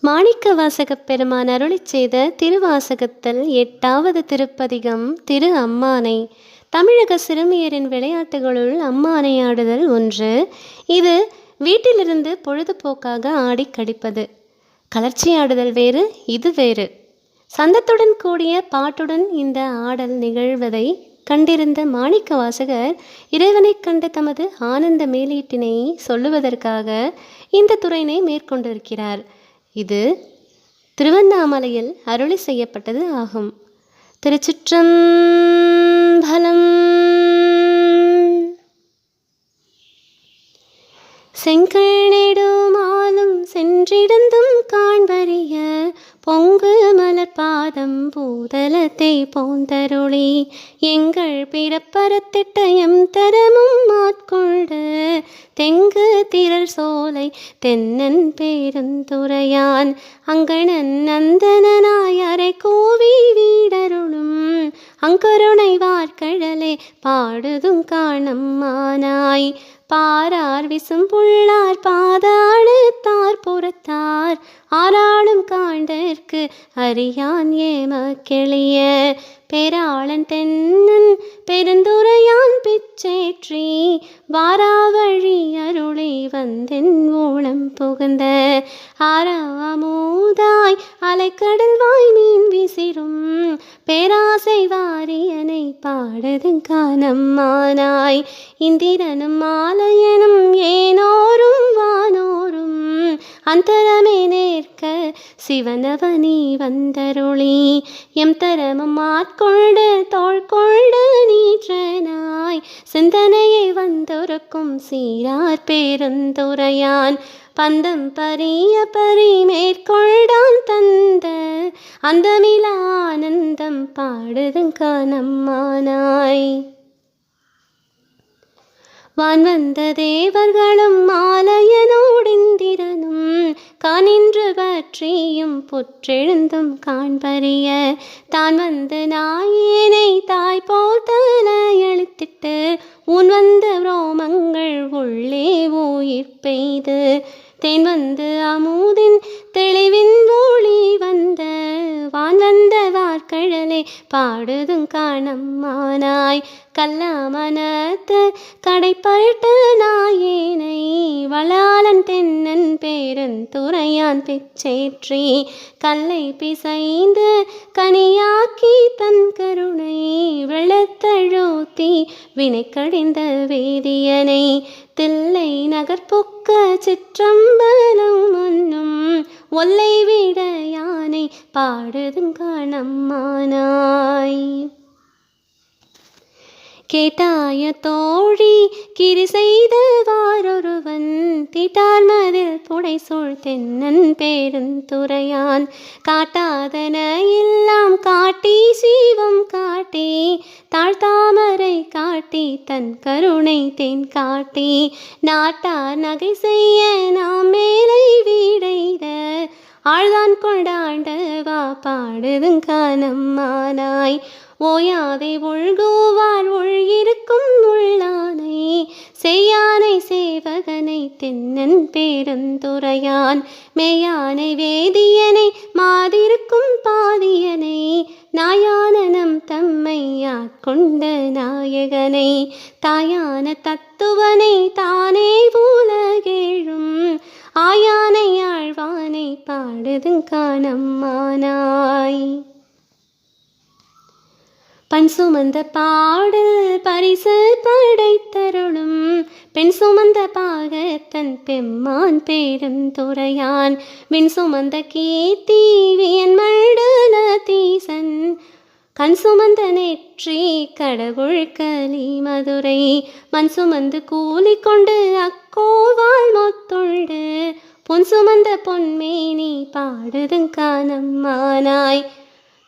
மாணிக்க வாசகப் பெருமான் அருளிச் செய்த திருவாசகத்தில் எட்டாவது திருப்பதிகம் திரு அம்மானை. தமிழக சிறுமியரின் விளையாட்டுகளுள் அம்மானை ஆடுதல் ஒன்று. இது வீட்டிலிருந்து பொழுதுபோக்காக ஆடி கடிப்பது. கலர்ச்சி ஆடுதல் வேறு இது வேறு. சந்தத்துடன் கூடிய பாட்டுடன் இந்த ஆடல் நிகழ்வதை கண்டிருந்த மாணிக்க வாசகர் இறைவனைக் கண்ட தமது ஆனந்த மேலீட்டினை சொல்லுவதற்காக இந்த துறையினை மேற்கொண்டிருக்கிறார். இது திருவண்ணாமலையில் அருளி செய்யப்பட்டது ஆகும். திருச்சிற்றம்பலம். செங்கல் நெடுமாலும் சென்றிடந்தும் காண்பறிய பொங்கு மலர் பாதம் பூதலத்தை போந்தருளி எங்கள் பிறப்பரத்திட்டயம் தரமும் மாட்கொண்டு தெங்கு திரள் சோலை தென்னன் பேருந்துரையான் அங்கணன் நந்தனாய் அரை கோவி வீடருளும் அங்கருணை வார்கழலே பாடுதும் காணம்மானாய் பாரார் விசும் புள்ளார் பாதாளத்தார் புறத்தார். ஆராளும் காண்டற்கு அறியான் ஏம கெளிய பெறாளன் தென்னன் பெருந்துரையான் பிச்சேற்றி வாராவழி அருளை வந்தென் ஊழம் புகுந்த ஆறாமூதாய் அலைக்கடல் வாய் மீன் விசிறும் பேராசை வாரியனை பாடது காணம்மானாய் இந்திரனும் மாலையனும் ஏனோரும் வானோரும். அந்தரமே நேர்க்க சிவனவனி வந்தருளி. எம் தரமும் ஆட்கொண்டு தோள் கொண்டு நீற்றனாய். சிந்தனையை வந்தொருக்கும் சீரார் பேருந்துரையான். பந்தம் பரிய பரி மேற்கொண்டான் தந்த. அந்தமில ஆனந்தம் பாடுதுங்க நம்மானாய் வான் வந்த தேவர்களும் மாலையனோடிந்திரனும் காணின்று பற்றியும் புற்றெழுந்தும் காண்பறிய. தான் வந்து நாயேனை தாய் போல் தலையளித்திட்டு உன் வந்த ரோமங்கள் உள்ளே உயிர் பெய்து. தேன் வந்து அமுதின் தெளிவின் ஒளி வந்த வான் வந்த வார்கழலை பாடுதும் காணம்மானாய் கல்லாமனத்து கடைப்பட்டு நாயேனை வளாளன் தென்னன் பேரன் துறையான் பிச்சேற்றி கல்லை பிசைந்து கனியாக்கி தன் கருணை வெள்ளத்தழுத்தி வினை கடிந்த வேதியனை தில்லை நகர்பொக்க சிற்றம்பலம் மன்னும் ஒல்லை விட யானை பாடுதும் காணம்மானாய் கேட்டாய தோழி கிரி செய்த வாரொருவன் தீட்டார் மதில் புடை சூழ் தென்னன் பேருந்துரையான் காட்டாதன எல்லாம் காட்டி சீவம் காட்டி தாழ்த்தாமரை காட்டி தன் கருணை தேன் காட்டி. நாட்டார் நகை செய்ய நாம் மேலை வீடைத ஆழ்தான் கொண்டாண்டவா பாடுதும் ஓயாதே ஓயாதை ஒழ்குவார் ஒழ்கிருக்கும் உள்ளானை. செய்யானை சேவகனை தென்னன் பேருந்துரையான் மேயானை வேதியனை மாதிருக்கும் பாதியனை. நாயானனம் தம்மையா கொண்ட நாயகனை. தாயான தத்துவனை தானே உலகேழும். ஆயானை ஆழ்வானை பாடுதும் காணம்மானாய் பண் சுமந்த பாடல் பரிசு படைத்தருளும். பெண் சுமந்த பாகத்தன் பெம்மான் பேரும் துறையான். விண் சுமந்த கீர்த்தி வியன் மண்டல தீசன். கண் சுமந்த நெற்றி கடவுள் கலி மதுரை. மண் சுமந்து கூலி கொண்டு அக்கோவால் மொத்துண்டு. பொன் சுமந்த பொன்மேனி பாடுதுங்கானம்மானாய்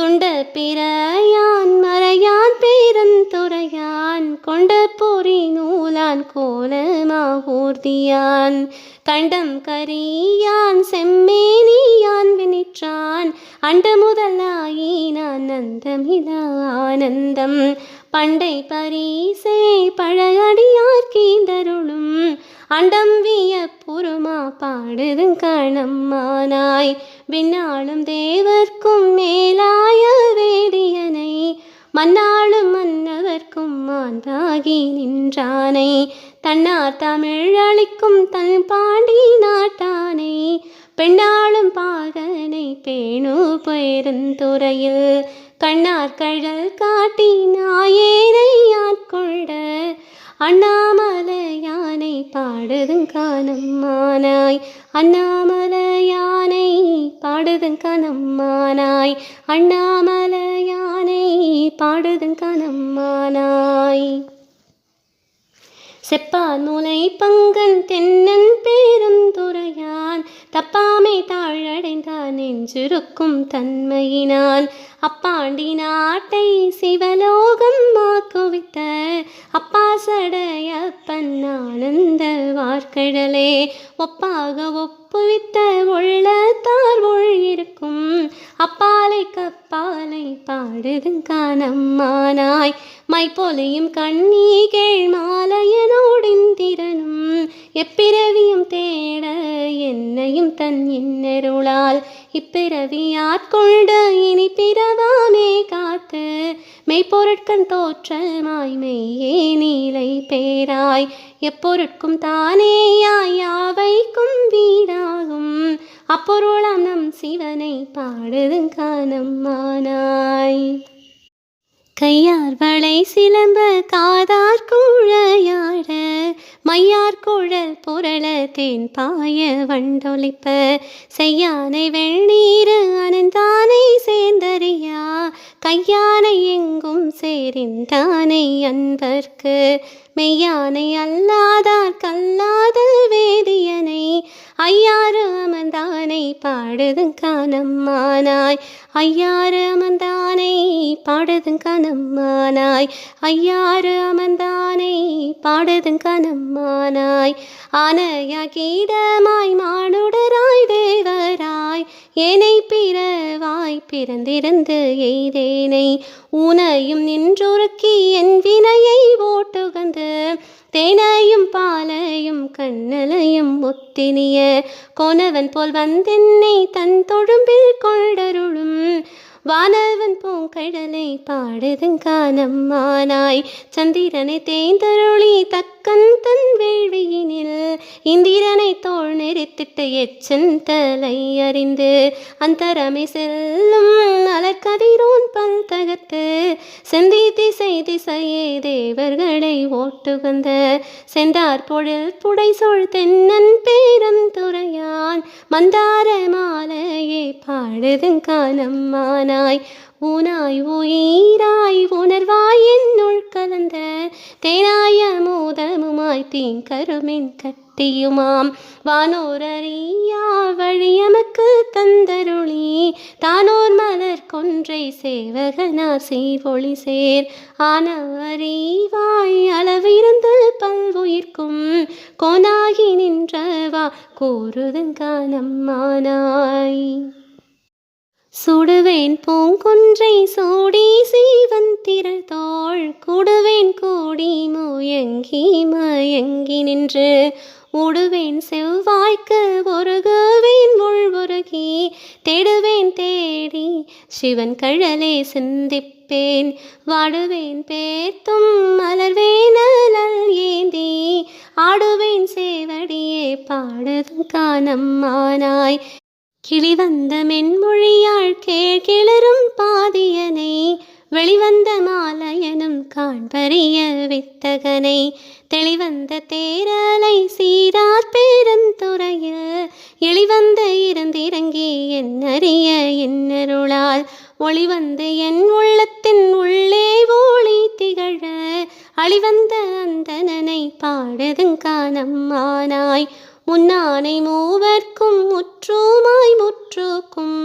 துண்ட பிறையான் மறையான் பேரந்துரையான் கொண்ட பொறி நூலான் கோலமாவூர்தியான் கண்டம் கரியான் செம்மேனியான் வினிற்றான். அண்ட முதலாயினான் நந்தமிலா ஆனந்தம். பண்டை பரிசே பழையடியார் கீந்தருளும். அண்டம் விய புறமா பாடுதும் கணம்மானாய். விண்ணாளும் தேவர்க்கும் மேலாய வேதியனை மன்னாளும் மன்னவர்க்கும் மாந்தாகி நின்றானை. தன்னார் தமிழ் அளிக்கும் தன் பாண்டி நாட்டானை. பெண்ணாளும் பாகனை பேணு பெருந்துறையில் கண்ணார் கழல் காட்டி நாயேனை ஆட்கொண்ட அண்ணாமலையானை பாடுதுங்கானம்மானாய் அண்ணாமலையானை பாடுதுங்கானம்மானாய் அண்ணாமலையானை பாடுதுங்கானம்மானாய் செப்பான் மூலை பங்கன் தென்னன் பேருந்துரையான் தப்பாமை தாழடைந்தான் நெஞ்சிருக்கும் தன்மையினான் அப்பாண்டி நாட்டை சிவலோகம் மாக்குவித்த வாசடையப்பன் ஆனந்த வார்க்கடலே ஒப்பாக ஒப்புவித்த உள்ளத்தார் ஒழியிருக்கும் அப்பாலை கப்பாலை பாடுதுங்கானம்மானாய் மைப்போலையும் கண்ணீ கேள் மாலையனோடிந்திரனும் எப்பிறவியும் தேட என்னையும் தன் இன்னருளால் இப்பிறவி இனி பிறவாமே காத்து மெய்ப்பொருட்கண் தோற்றமாய் மெய்யே நீலை பேராய் எப்பொருட்கும் தானேயாய் யாவைக்கும் வீடாகும். அப்பொருளாம் நம் சிவனை பாடுதுங்கானம்மானாய் கையார் வளை சிலம்ப காதார் கூழையாட மையார் குழல் புரள தேன் பாய வண்டொலிப்ப செய்யானை வெள்ளீரு அனந்தானை சேர்ந்தறியா கையானை எங்கும் சேரிந்தானை அன்பர்க்கு மெய்யானை அல்லாதார் கல்லாத வேதியனை ஐயாறு அமர்ந்தானை பாடுதுங்கானம்மானாய் ஐயாறு அமர்ந்தானை பாடுதுங்கானம்மானாய் ஐயாறு அமர்ந்தானை பாடுதுங்கானம்மானாய் ஆனையா கீடமாய் மானுடராய் தேவராய். ஏனை பிறவாய் பிறந்திருந்து எய்தேனை. உனையும் நின்றுருக்கி என் வினையை ஓட்டுகந்து தேனையும் பாலையும் கண்ணலையும் முத்தினிய கோனவன் போல் வந்தென்னை தன் தொழும்பில் கொண்டருளும். வானவன் பூங்கடலை பாடுதுங்கானம்மானாய் சந்திரனை தேந்தருளி தக்கன் தன் வேள்வியினில். இந்திரனை தோள் நெறித்திட்டு எச்சன் தலை அறிந்து. அந்தரமை செல்லும் அலக்கதிரோன் பல் தகத்து செந்தி திசை திசையே தேவர்களை ஓட்டுகந்த. சென்றார் பொழில் புடைசொல் தென்னன் பேரந்துரையான் மந்தார மாலையே பாடுதுங்கானம்மானாய் ஊனாய் உயிராய் உணர்வாய் என்னுள் கலந்த தேனாய மோதமுமாய் தீங்கருமின் கட்டியுமாம். வானோரறியா வழியமக்கு தந்தருளி தானோர் மலர் கொன்றை சேவகனார் சீர்வொளி சேர். ஆனவறிவாய் அளவிருந்து பல்வுயிர்க்கும் கோனாகி நின்றவா கூறுதுங்கானம்மானாய். சுடுவேன் பூங்குன்றை சூடி சீவன் திரள்தோள் கூடுவேன் கூடி முயங்கி மயங்கி நின்று. ஓடுவேன் செவ்வாய்க்கு ஒருகுவேன் உள்வுருகி தேடுவேன் தேடி சிவன் கழலே சிந்திப்பேன். வாடுவேன் பேத்தும் மலர்வேன் அலல் ஏந்தி ஆடுவேன் சேவடியே பாடுதும் காணம்மானாய் கிளிவந்த மென்மொழியாள் கேள் கிளறும் பாதியனை வெளிவந்த மாலையனும் காண்பறிய வித்தகனை தெளிவந்த தேரலை சீரார் பேரந்துறையில் எளிவந்த இருந்திறங்கி என்னறிய என்னருளால் ஒளிவந்து என் உள்ளத்தின் உள்ளே ஓளி திகழ அழிவந்த அந்தணனை பாடுதுங்கானம்மானாய் முன்னானை மூவர்க்கும் முற்றுமாய் முற்றுக்கும்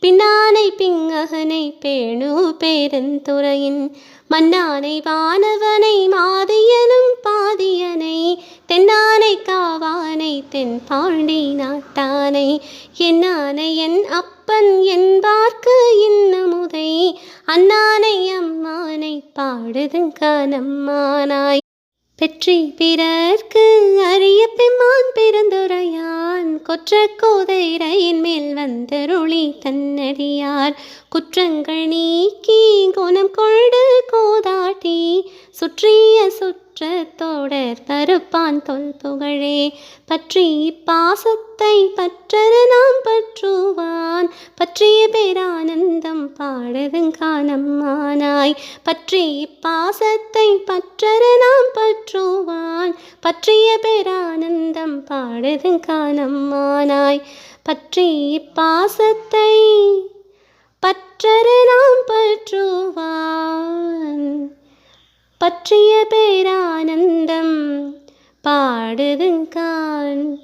பின்னானை பிங்ககனை பேணு பேருந்துறையின். மன்னானை வானவனை மாதியனும் பாதியனை தென்னானை காவானை தென் பாண்டி நாட்டானை என்னானை என் அப்பன் என்பார்க்கு இன்னமுதை அண்ணானை அம்மானை பாடுதுங்கானம்மானாய் பெற்றி பிறர்க்கு அரிய பெம்மான் பிறந்துரையான். கொற்ற கோதைரையின் மேல் வந்தருளி தன்னடியார். குற்றங்கள் நீக்கி குணம் கொண்டு கோதாட்டி. சுற்றிய சுற்றத்தோடர் தருப்பான் தொல் புகழே. பற்றி பாசத்தை பற்றர நாம் பற்றுவான். பற்றிய பேரானந்தம் பாடுதுங்கானம்மானாய் பற்றி பாசத்தை பற்றர நாம் பற்றுவான். பற்றிய பேரானந்தம் பாடுதுங்கானம்மானாய் பற்றி பாசத்தை பற்றர நாம் பற்றுவான். பற்றிய பேரானந்தம் பாடுதுங்கான்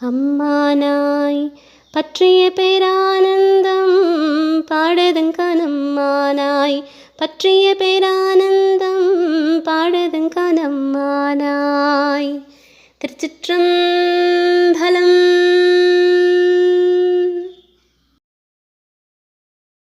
அம்மானாய். பற்றிய பேரானந்தம் பாடுதுங்கான் அம்மானாய். பற்றிய பேரானந்தம் பாடுதுங்கான் அம்மானாய். திருச்சிற்றம்பலம்